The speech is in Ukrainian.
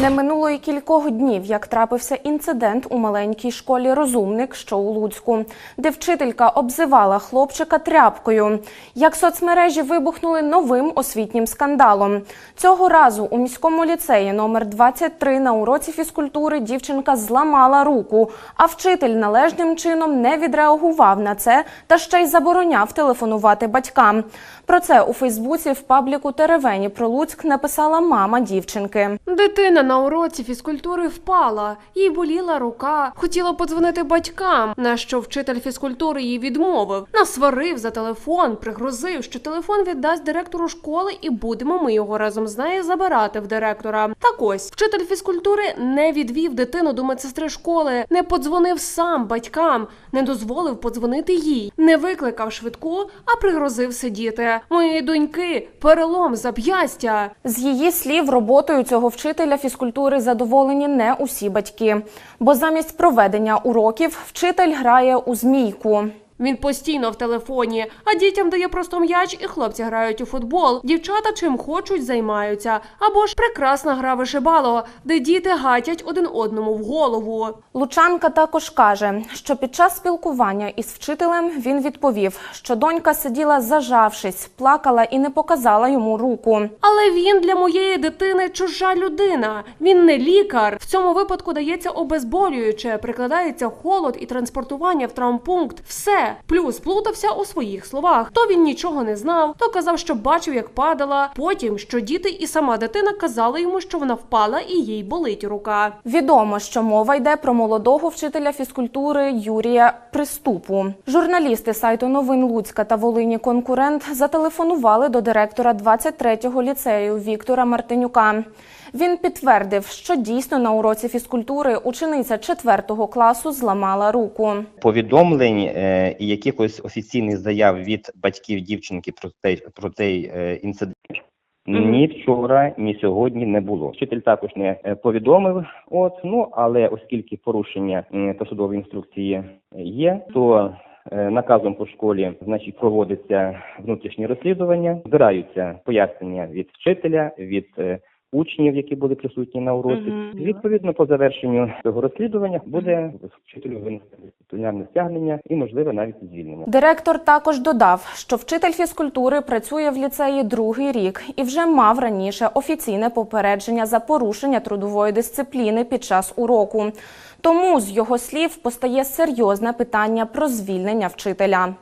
Не минуло й кількох днів, як трапився інцидент у маленькій школі Розумник, що у Луцьку, де вчителька обзивала хлопчика тряпкою. Як соцмережі вибухнули новим освітнім скандалом. Цього разу у міському ліцеї номер 23 на уроці фізкультури дівчинка зламала руку, а вчитель належним чином не відреагував на це та ще й забороняв телефонувати батькам. Про це у Фейсбуці в пабліку Теревені про Луцьк написала мама дівчинки. Дитина на уроці фізкультури впала, їй боліла рука. Хотіла подзвонити батькам, на що вчитель фізкультури їй відмовив. Насварив за телефон, пригрозив, що телефон віддасть директору школи, і будемо ми його разом з нею забирати в директора. Так ось вчитель фізкультури не відвів дитину до медсестри школи, не подзвонив сам батькам, не дозволив подзвонити їй, не викликав швидку, а пригрозив сидіти. Моєї доньки перелом зап'ястя. З її слів, роботою цього вчителя фізкультури задоволені не усі батьки, бо замість проведення уроків вчитель грає у змійку. Він постійно в телефоні, а дітям дає просто м'яч, і хлопці грають у футбол. Дівчата чим хочуть займаються. Або ж прекрасна гра вишибало, де діти гатять один одному в голову. Лучанка також каже, що під час спілкування із вчителем він відповів, що донька сиділа зажавшись, плакала і не показала йому руку. Але він для моєї дитини чужа людина. Він не лікар. В цьому випадку дається обезболююче, прикладається холод і транспортування в травмпункт. Все плюс плутався у своїх словах. То він нічого не знав, то казав, що бачив, як падала. Потім що діти і сама дитина казали йому, що вона впала і їй болить рука. Відомо, що мова йде про молодого вчителя фізкультури Юрія Приступу. Журналісти сайту новин Луцька та Волині конкурент зателефонували до директора 23-го ліцею Віктора Мартинюка. Він підтвердив, що дійсно на уроці фізкультури учениця 4-го класу зламала руку. повідомлень е, і якихось офіційних заяв від батьків дівчинки про цей про цей е, інцидент. Ні вчора, ні сьогодні не було. Вчитель також не е, повідомив. От ну але оскільки порушення та судової інструкції є, то е, наказом по школі значить проводиться внутрішнє розслідування, збираються пояснення від вчителя, від учнів, які були присутні на уроці. Відповідно, по завершенню цього розслідування буде вчителю винесено дисциплінарне стягнення і можливо навіть звільнення. Директор також додав, що вчитель фізкультури працює в ліцеї другий рік і вже мав раніше офіційне попередження за порушення трудової дисципліни під час уроку. Тому з його слів постає серйозне питання про звільнення вчителя.